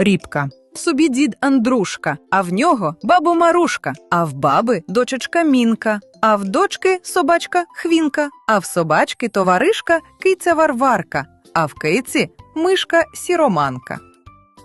рібка. В собі дід Андрушка, а в нього бабу Марушка, а в баби дочечка Мінка, а в дочки собачка Хвінка, а в собачки товаришка киця Варварка, а в киці мишка Сіроманка.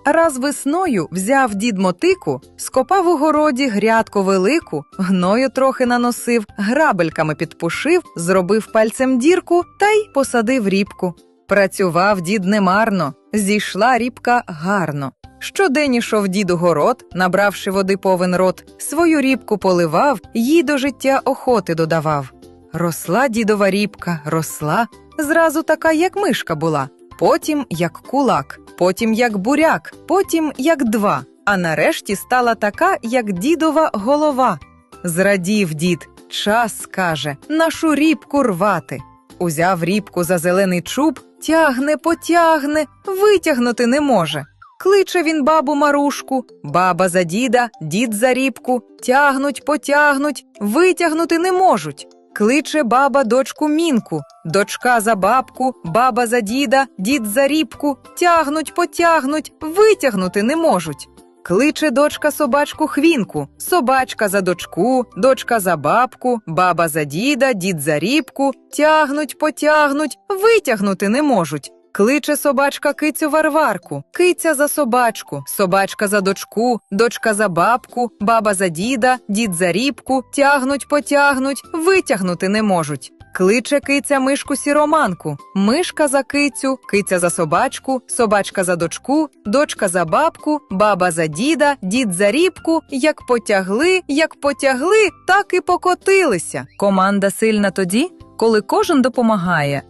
Раз весною взяв дід мотику, скопав у городі грядку велику, гною трохи наносив, грабельками підпушив, зробив пальцем дірку та й посадив рібку. Працював дід немарно, зійшла рібка гарно. Щодень ішов дід у город, набравши води повен рот, свою рібку поливав, їй до життя охоти додавав. Росла дідова рібка, росла, зразу така, як мишка була, потім як кулак, потім як буряк, потім як два, а нарешті стала така, як дідова голова. Зрадів дід, час каже, нашу рібку рвати. Узяв рібку за зелений чуб, тягне, потягне, витягнути не може. Кличе він бабу Марушку, баба за діда, дід за рібку, тягнуть, потягнуть, витягнути не можуть. Кличе баба дочку Мінку, дочка за бабку, баба за діда, дід за рібку, тягнуть, потягнуть, витягнути не можуть. Кличе дочка собачку Хвінку, собачка за дочку, дочка за бабку, баба за діда, дід за рібку, тягнуть, потягнуть, витягнути не можуть. Кличе собачка кицю Варварку, киця за собачку, собачка за дочку, дочка за бабку, баба за діда, дід за рібку, тягнуть, потягнуть, витягнути не можуть. Кличе киця мишку сіроманку, мишка за кицю, киця за собачку, собачка за дочку, дочка за бабку, баба за діда, дід за рібку. Як потягли, як потягли, так і покотилися. Команда сильна тоді, коли кожен допомагає,